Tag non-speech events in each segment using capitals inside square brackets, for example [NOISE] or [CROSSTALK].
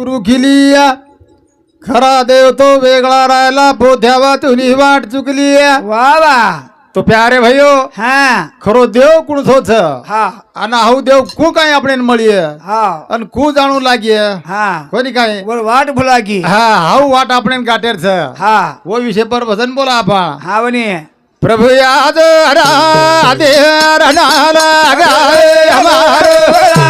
गुरु खिलिया. खरा देव तो वेगळा राहिला बोध्यावा तुली वाट चुकली वा वा. तो प्यारे भाई हा. खरो देव कुण सोच? हा. आणि हाऊ देव खू काय आपण मळी हा. अन खू जाणू लागी हा. कोणी काय बोल वाट भुलागी हा हाऊ वाट आपण छ हा. वो विषय पर भजन बोला आपण हा वनी प्रभु याद राधे रणाला हमारे.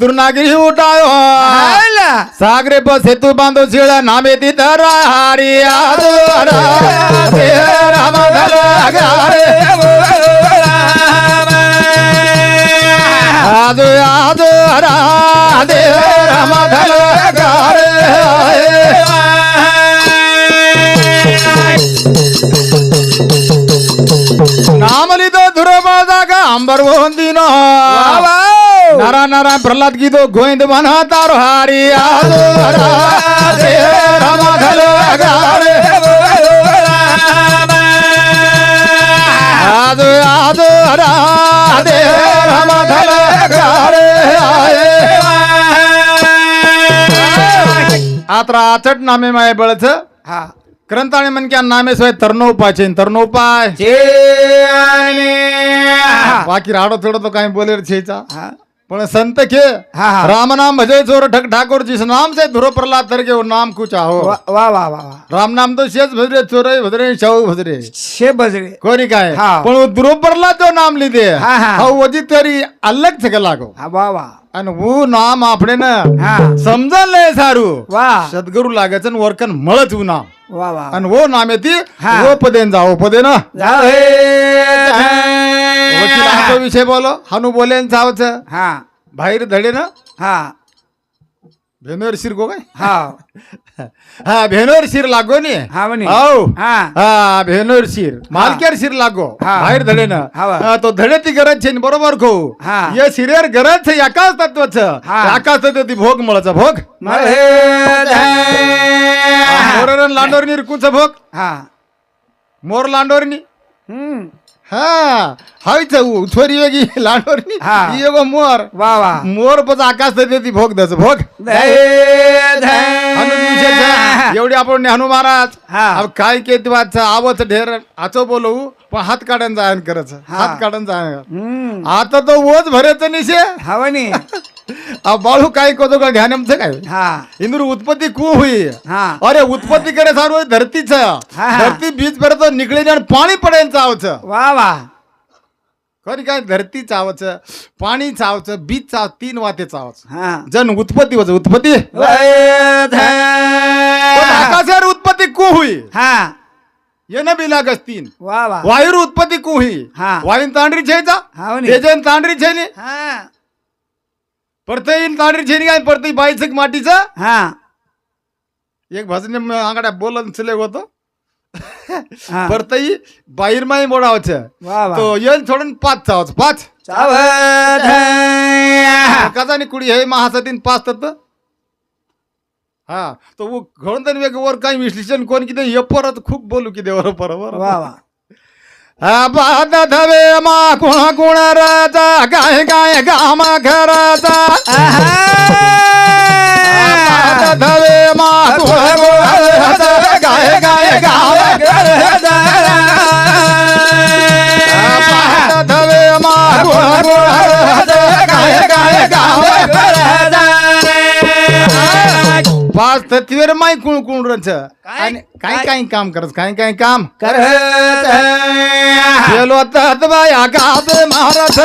दुर्नागिरी उठायो आला. सागरे पर सेतु बांधो शिळा नामे ती धरा हरी आदो राधे राम धर गाय आदो आदो राधे राम धर गाय नाम लिदो ಧ್ರುವದಾಗ ಅಂಬರ್ ಹೊಂದಿನೋ नारा नारा प्रल्हाद गीतो गोविंद म्हणा तारो हारी आज आज राधे आचट नामे माय बळच हा। ग्रंथ आणि म्हणक्या नामे सोय तरणोपाचे तरणोपाय. बाकी राडो थोडं तो काही बोलेर छेचा पण संत खे हा, हा. राम नाम भजे चोर ठक ठाकुर जिस नाम से धुरो प्रहलाद तर घेऊ नाम कुछ आहो। वा वा वा राम नाम तो शेष भजरे चोर भद्रे शाहू भद्रे। शे भजरे कोणी काय? पण धुरो प्रल्हाद जो नाम लिदे। हा, वजी तरी अलग थक लागो वा वा. आणि वो नाम आपण ना हा. नाही सारू। वा. सद्गुरु लागच वरकन मळच ऊ नाम। वा वा. आणि वो नाम येते हा. वो पदेन जाओ पदे ना हे. वकील आमचा विषय बोलो. हानू बोलेन जावच. हा. बाहेर धडे ना. हा. भेनोर शिर गो काय? हा. हा भेनोर शिर लागो नी. हा म्हणे. हा. हा भेनोर शिर. मालकेर शिर लागो. हा. बाहेर धडे ना. हा, तो धडे ती गरज छे नी, बरोबर खो. हा. ये शिरेर गरज छे एकाच तत्वच. हा. एकाच तत्व ती भोग मळचा भोग. मोरन लांडोर निरकुच भोग. हा. मोर लांडोरनी. हम्म. हा हायच छोरी वेगी हा. एगो मोर वा वा मोर पच आकाश तत्व ती भोग दस भोग हनुमान एवढी आपण हनु महाराज हा. अब काय के वाच आवच ढेर आचो बोलवू पण हात काढून जायन करच. हात काढून जायन हम्म आता तो ओझ भरेच निशे हा बाळू काय कोतो का? ध्यान आमचं काय? हा. इंद्र उत्पत्ति कु हुई. हा. अरे उत्पत्ति करे सारो धरती छ हा. धरती बीज पर तो निकळे आणि पाणी पडेन चावच. वा वा. खरी काय धरती चावच पाणी चावच बीज चाव तीन वाते चावच. हा. जन उत्पत्ती होच उत्पत्ती? पण आकाशावर उत्पत्ति कु हुई. हा. ये न बी लागस तीन. वा वा. वायुर उत्पत्ति कु हुई. हा. वायु तांडरी छेचा हा तांडरी छेनी हा. परतई तांडरी छेनी काय परतई बाईच माटीचं. हा. एक भजन आंगड्या बोलन चले होतो. परतई बाहेर माई मोडावच. तो येन सोडून पाच चावच पाच. कजानी कुडी हे महासतीन पाच तत्व. हा. तो वो घडून तरी वेग वर काही विश्लेषण कोण किती हे परत खूप बोलू किती वर बरोबर वा वा. बाद धवे मा कुण कुण राजा गाय गाय गामा घराचा बाद धवे मा कुण कुण राजा गाय गाय गामा बाद धवे मा कुण कुण राजा गाय गाय गामा पाच तत्वेर माई कुण कुण रच. आणि काय काय? काम करत? काय काय काम? करत गेलो तात बाया गात महाराज.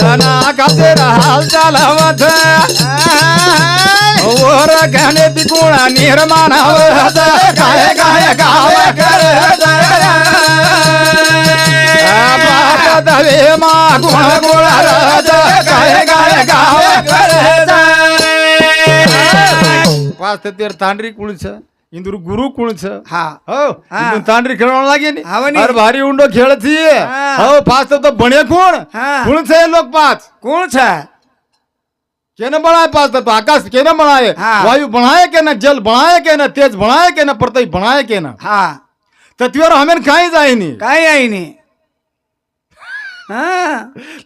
जना गाते राहाल चालवत वर गाणे तिकुणा निर्माण काय काय गाव करत दवे गाय गाव पाच तेर तांडरी कुळच इंदूर गुरु कुळच. हा. हो तांडरी खेळवण लागे नी हाव नी. अरे भारी उंडो खेळती. हा. हो पाच तो बणे कोण? हा. कुळच है लोक पाच. कोण છે केने बनाए पांच तत्व आकाश केने हाँ। वायु बनाए के न जल बनाए के न तेज बनाए के न पृथ्वी बनाए के न. हा. तत्वीवर हमें काही जाई नाही काय आहे नी हा.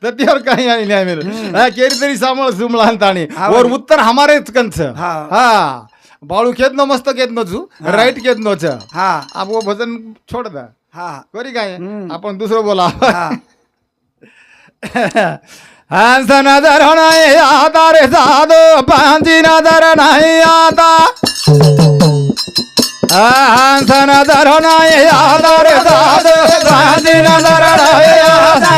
तत्वीवर काही आई नाही हमें हा, केरी तरी सामळ सुमळा ताणी हाँ, और बनी. उत्तर हमारेच कंच हाँ. हा. बाळू खेत नो मस्त खेत नो छु राईट खेत नो छ हा. आप वो भजन छोड़ दा. हा. करी काय? हम्म. आपण दुसरं बोला. हा. [LAUGHS] हंस नजर नाही आता रे साधो पांची नजर नाही आता. हंस नजर नाही आता रे साधो पांची नजर नाही आता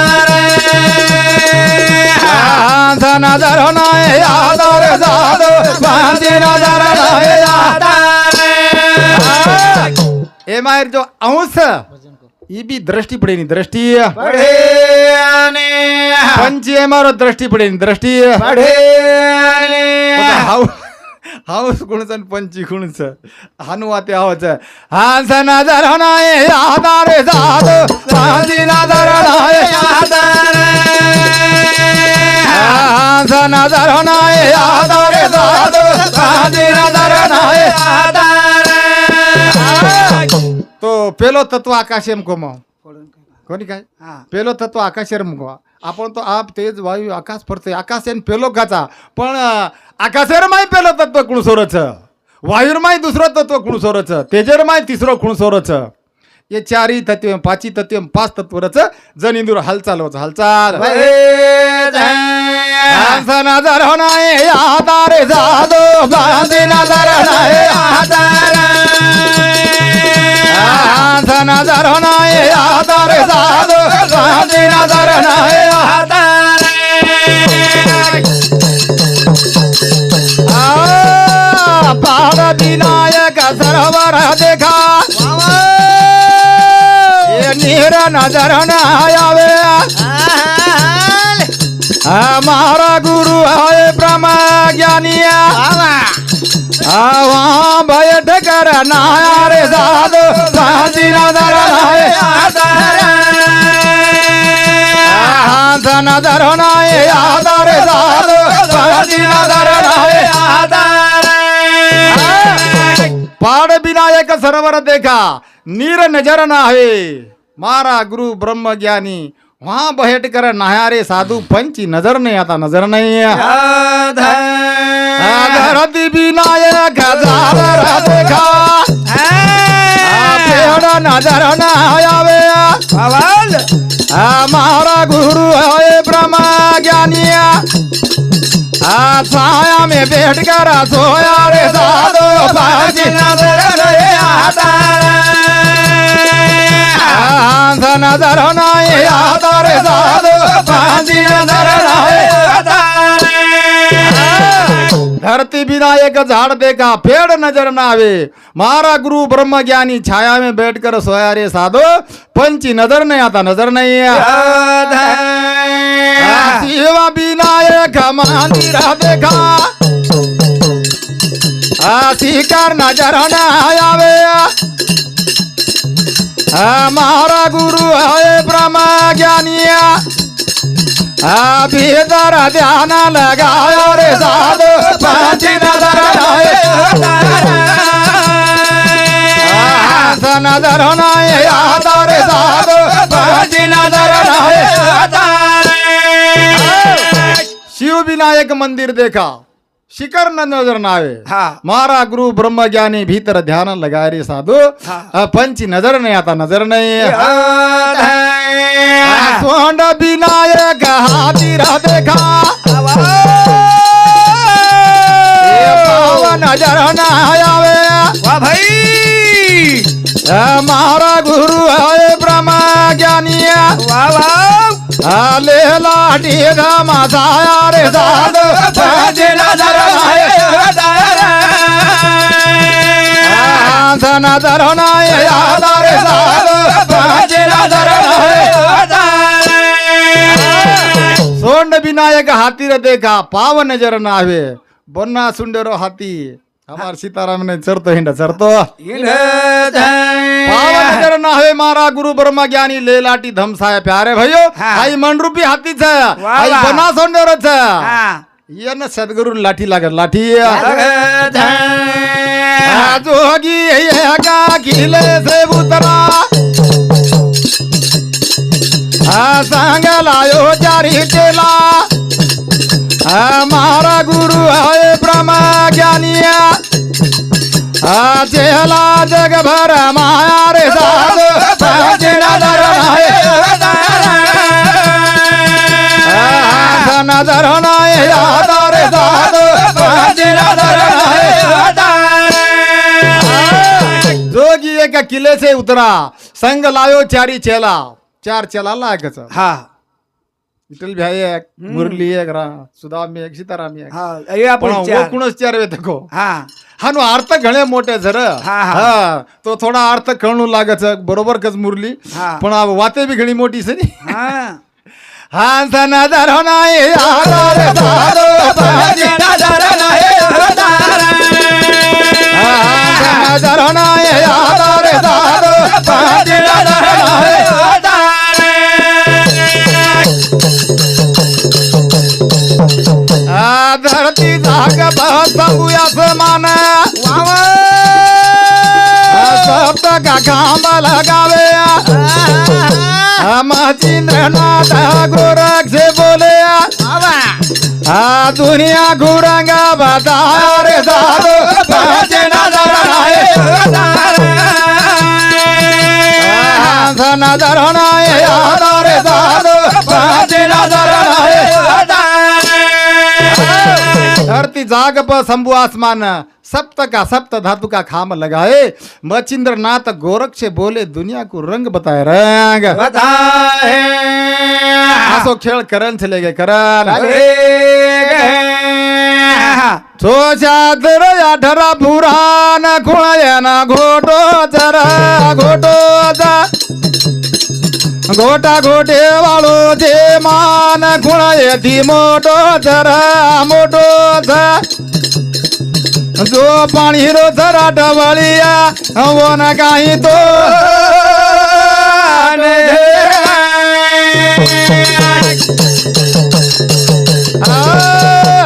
हंस नजर नाही आता रे साधो पांची ए मायर जो अंश ही बी दृष्टी दृष्टी पढे हाऊस कुणच आणि पंची कुणच हानू आते हावच हांस नजर नाही आधार जाद. माझी नजर नाही हांस नजर नाही आधार नजर नाही तो पेलो तत्व आकाश एम कोमा. कोणी काय? हा. पेलो तत्व आकाशेर मुगवा आपण तो आप तेज वायू आकाश फरते आकाश एन पेलो गाचा. पण आकाशेर माय पेलो तत्व कुणसोरच? वायूर माय दुसरं तत्व कुणसोरच? तेजेर माय तिसरं कुणसोरच? हे चारी तत्व पाची तत्व पाच तत्वरच जनिंदूर हालचाल होच हालचाल. नजर नाही आधार जादो नजर नाही नजर नाही आधार जादो नजर नाही पाड विनायक सरोवर देखा। ये नीर नज़र न आवे हमारा गुरु है ब्रह्म ज्ञानिया। वहाँ बैठ कर नारे साधु। शांति नज़र आए। हाथ नज़र नाए आदर पाड़ विनायक सरोवर देखा नीर नजर ना है मारा गुरु ब्रह्म ज्ञानी वहाँ बैठ कर नहारे साधु पंची नजर नहीं आता नजर नहीं है विनायक देखा. नजर न आवे. हमारा गुरु है ब्रह्म ज्ञानिया छाया में बैठ कर सोया रे साधु पांच नजर नहीं आता. नजर नहीं आता रे साधु पांच नजर नहीं आता. धरती एक झाड़ देखा पेड़ नजर न आवे मारा गुरु ब्रह्म ज्ञानी छाया में बैठकर सोया रे साधो. पंची नजर नहीं आता नजर नहीं है शिव विनायक मंदिर देखा शिकर नजर न आवे हमारा गुरु है ब्रह्मा ज्ञानिया भीतर ध्यान लगाया रे साधु पांच नजर हंस नजर नहीं आता रे साधु पांच नजर शिव विनायक मंदिर देखा शिखर न नजर न आवे हाँ। मारा गुरु ब्रह्म ज्ञानी भीतर ध्यान लगाए रे साधु हाँ। पंची नजर नहीं आता नजर नहीं सोंड विनायक हाथी रह देखा नजर न आवे भाई हमारा गुरु है ब्रह्म ज्ञानिया वाह वाह ले लाठी घमासाया रे साधु पंच नजर आए रे. साध सोंड विनायक हाती रे देखा पाव नजर नावे. बन्ना सुंडेरो हाती. हमार सीताराम ने चरतो. हिंडा चरतो नजर नावे मारा गुरु ब्रह्मा ज्ञानी ले लाटी धमसाय प्यारे भयो. आई मनरूपी हातीच आई. बना सोंडरोच ये न सद्गुरु लाठी लागत लाठी जोगी का किले से उतरा. आ सांग लायो चारी चेला आ मारा गुरु है ब्रह्म ज्ञानिया आ चेला रे है जोगी एक किले से उतरा. संग लायो चारी चेला. चार चेला लायकच हा. विठ्ठल भाई एक मुरली एक रा सुदाम एक सीताराम एक. हा या पण पुढच्या. ओळखूनच चार वेळ को हा. हा नो अर्थ घणे मोठे झर हा, हा. हा तो थोडा अर्थ कळणू लागच बरोबर कच मुरली. हा. पण आ वाते बी घणी मोठी सनी. हा. [LAUGHS] हा नजर नाही आला रे साधू नजर नाही हा नजर नाही आला धरती जाग आसमान का काम लगावे मचिंद्रनाथ गोरख से बोले आ। दुनिया घुरंगा बता रे साधु पाँच नजर आए आ, धरती जाग पर शंभु आसमान सप्त का सप्त धातु का खाम लगाए। मचिंद्र नाथ गोरख से बोले दुनिया को रंग बताए रंग। असो खेळ करण चले गे करण सोशात्र अठरा पुराण खुळयना घोटो चरा घोटो घोटा घोटे वाळो जे मान गुण येती मोठो जरा मोठो जो. पाणी हिरो जरा डवळिया वन काही तो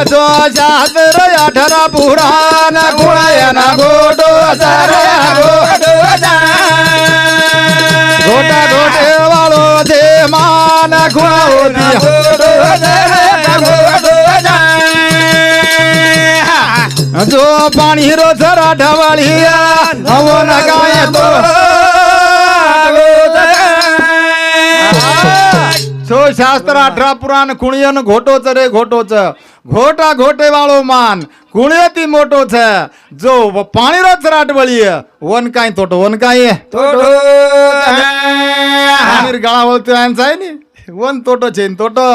जो जात शास्त्र अठरा पुराण जो पाणी हिरो झरा ढवळिया हवन गाय तो छो शास्त्र अठरा पुराण कुणियन घोटोच रे घोटोच घोटा घोटे वाळो मान कुणिय ती मोठोच जो पाणी रोज राटवळी वन काय तोटो वन काय आमिर गळा बोलतो यांचा आहे नी वन तोटो चेन तोटो।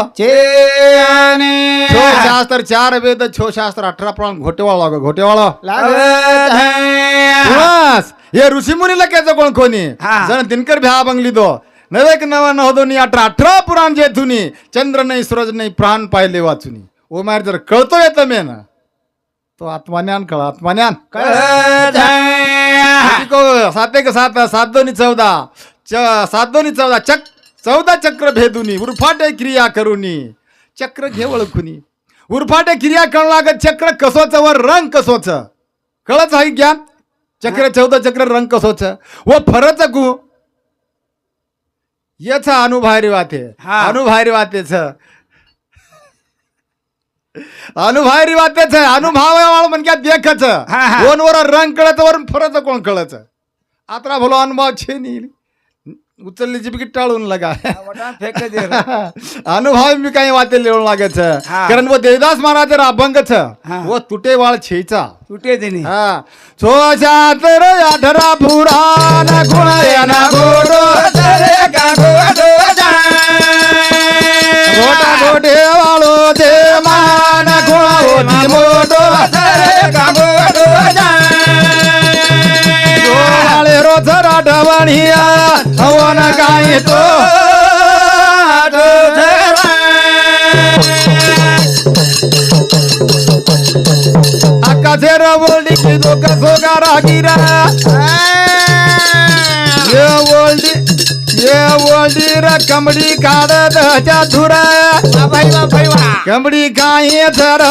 शास्त्र चार वेद छो शास्त्र अठरा पुराण घोटेवाळा घोटेवाळा। कुणास हे ऋषीमुनीला केचं कोण कोणी हा. जण दिनकर भ्या बंगली दो। नवेक नवा नहोदोनी अठरा अठरा पुराण जे धुनी। चंद्र नाही सूरज नाही प्राण पाहिले वाचुनी। ओ मार जर कळतो येतं मेन तो आत्मान्यान कळ आत्मान्यान। सात एक सात सात दोन्ही चौदा। सात दोन्ही चौदा चक। चौदा चक्र भेदुनी उरफाटे क्रिया करुनी. चक्र घे ओळखुनी. उरफाटे क्रिया कळू लागत चक्र कसोच वर रंग कसोच? कळच आहे ज्ञान? चक्र चौदा चक्र रंग कसोच? व फरच गु? याचा अनुभवारी वाते. हा. अनुभवारी वातेच. अनुभवारी वातेच. अनुभव म्हणजे देखच. हा. कोणवर रंग कळत वर फरच कोण कळच आता भलो अनुभव छे नी उचलली जिबकी टाळून लगा. फेक दे [LAUGHS] अनुभव मी काही वाते लिहून लागायच. कारण वो देवदास महाराज अभंगच. हा. व तुटे वाळ छेचा. तुटे तिने हा. अठरा गोडो गोटा गोटे वाळो ते मान गुणावती मोठो बढिया हवन गाय तो आकाशे रवळी की तो कसो गारागिरा ये ओल्डी र कमडी काढत धुरा कमडी काही धर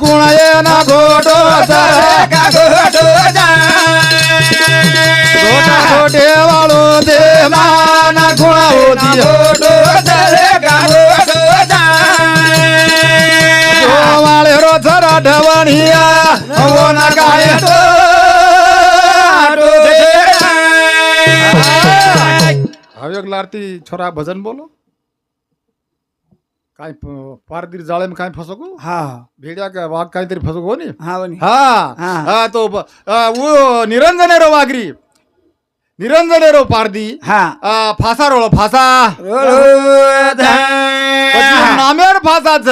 कुण ना घोडा घोडे वाळो दे माना खुणा होती. वाळे रो धरा ढवणिया. हवन गाय तो लार्ती छोरा भजन बोलो। काही पारदीर जाडेमा काय फसोको। भिडियाको भेड्या का वाघ काहीतरी फसोको हो नि। हा हा तो निरंजन रो वाघरी निरंजने रो पारदी। हा. फासा रोळ फासा। नामेर फासाच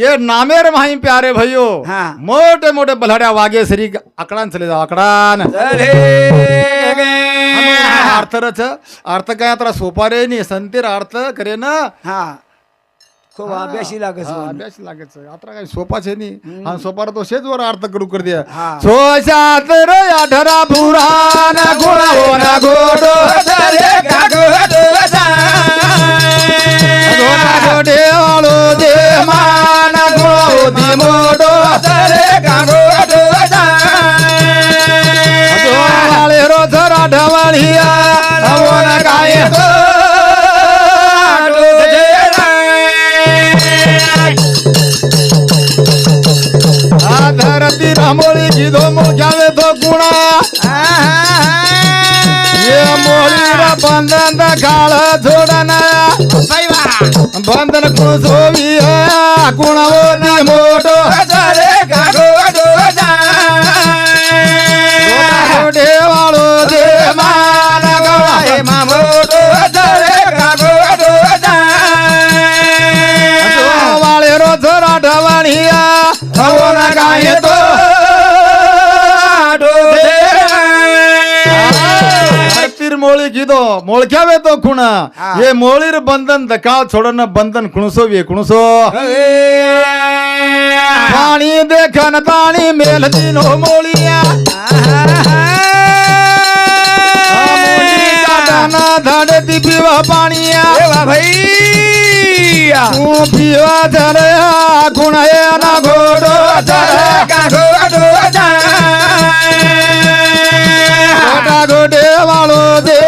ये नामेर माही प्यारे भयो मोठे मोठे बलाड्या वागे श्री आकडान चले जाव आकडान अर्थरच अर्थ काय आता सोपारे नि संतीर अर्थ करे ना हा खूप अभ्यासी लागत हा, अभ्यास लागेच आता काय सोपा छे नी. आणि सोपा तो शेच वर अर्थ करू कर द्या. हा. सोशात रे आठरा पुराण गुणा होना गोडो गोडा गोडे वाळो दे मान गुणा होती मोडो वाळे रोजरा ढवळिया. हवन काय धरती रामोळी गिधो मोजावे રામોળી કીધો ચાલે તો ગુણા મોરી બંધન ખાળ છોડના બંધન ખુશોવી ગુણવો ની મોટો વાળો દે મારા મોટો વાળેરો ધોરા ઢવાણિયા હવો ના ગાય તો ಕೀದೋ ಮೊಳ್ಕ್ಯಾವೇತೋ ಕುಣ ಏ ಮೋಳಿರ ಬಂಧನ್ ದಕಾ ಚೊಡನ ಬಂಧನ್ ಕುಣಸೋವಿ ಕುಣಸೋ ಪಾಣಿ ದೇಖನ ತಾಣಿ ಮೇಲದಿನೋ ಮೋಳಿಯ ધાડેથી પીવા પાણીયા એવા ભાઈ હું પીવા ધરે ગુણાયા ના ઘોડો ધરે કાઢો वाळो दे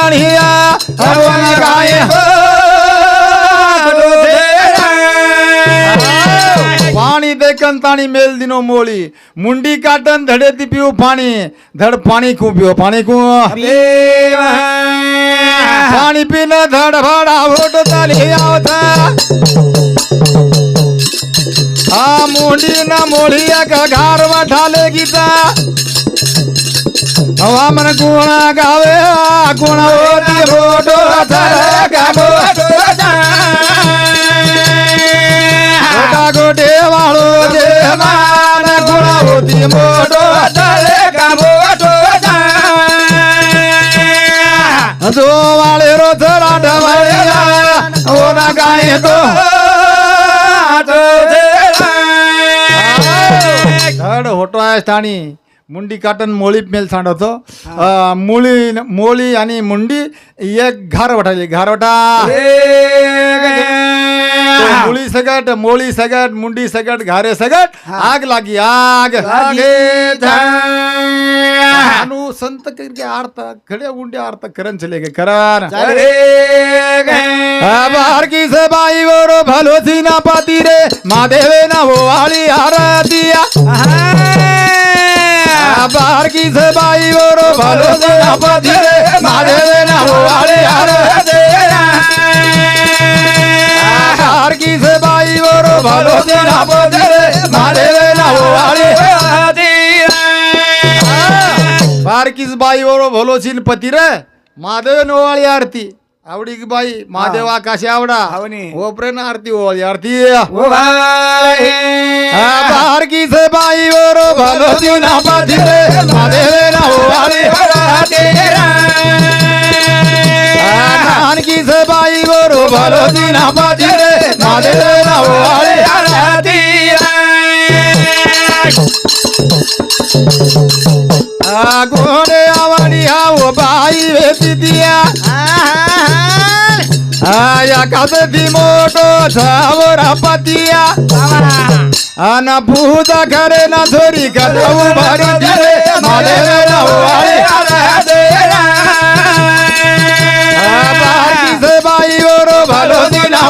होती हवन गाय पाणी देखन ताणी मेल दिनो मोळी. मुंडी काटन धडे ती पिऊ पाणी. धड पाणी खूप पिओ पाणी खूप. पाणी पिन धड भाडा होट चाली हा मुंडी ना मोळी का घार वाठाले गीता. हवा मन गुणा गावे गुण होती मोठो धर गोटा गोटे वाळो देवान मान गुण होती मोठो जो वाळे रोज राठ राढवाळ्या ओना गाय तो धड होटो आहे स्थानी. मुंडी काटन मोळी मेल सांडवतो. मुळी मोळी आणि मुंडी एक घार वठाली घार वटा. तो मुळी सगट मोळी सगट मुंडी सगट घारे सगट आग लागी आग अनु संत करके आरता खड़े उंडे आरता करन चले गए करन बाहर की से बाई वोरो भलो ना पाती रे. महादेवे ना वो वाली आरतिया. बाहर की से बाई वोरो भलो सी ना पाती रे महादेवे ना वाली बाहर की से बाई वोरो भलो सी ना पाती रे महादेवे ना वाली बारकीस बाई वरो भलो सीन पती रे महादेव नोवाळी आरती आवडी की बाई महादेव आकाशी आवडा. ओपरेन आरती ओळी आरती ओ भाई बारकी से बाई वरो भलो दिना पादिले महादेव ना ओवाळे नानकी से बाई वरो भलो दिना पादिले महादेव ना ओवाळे आ गोडे आवडी हाव बाई वेती दिया आया कादती मोठो झावरा पतिया आना पूजा करे ना भरी दिले से बाई भलो दिना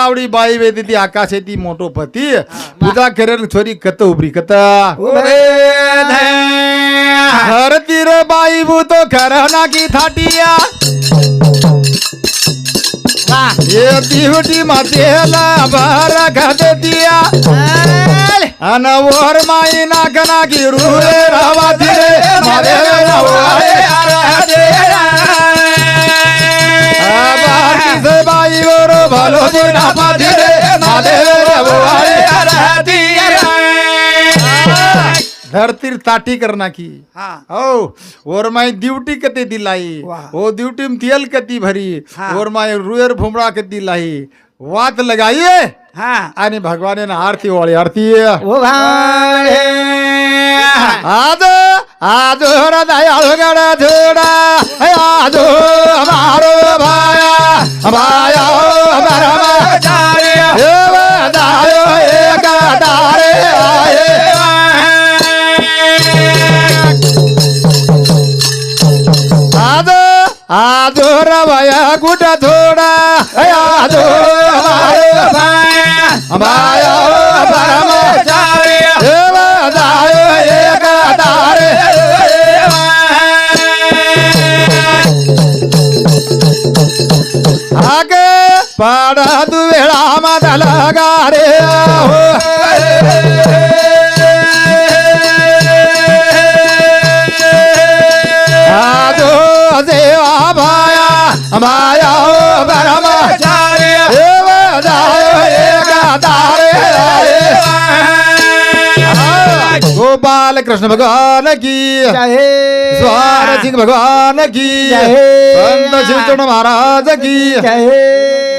आवडी बाई वेती ती आकाश ती मोठो पती. पूजा करेल छोरी कत उबरी कत. हर तिर बाई भूतो खरना की थाटिया. ये तिहुटी मातेला बार घात दिया। अन वर माई नागना की रुरे रावा दिले। महादेव रावाळे बारकी से बाई वरो भलो दिना पादिले महादेव रावाळे धरतीर ताटी करना की। हा. हो और माई ड्यूटी कते दिलाई. ओ ड्यूटी में तेल कती भरी। हाँ. और माई रुयर भुमरा कती दिलाई वात लगाइए। हा. आणि भगवाने ना आरती वाली आरती ओ आज आज अलगड झोडा। आज मारो भाया। भाया बरमा देव दायो एक डारे आये आज रवया कुठ थोडा आज मारो भाया माया बरमा देव. गोपाल कृष्ण भगवान की। स्वार सिंह भगवान की. संत शिवचरण महाराज की।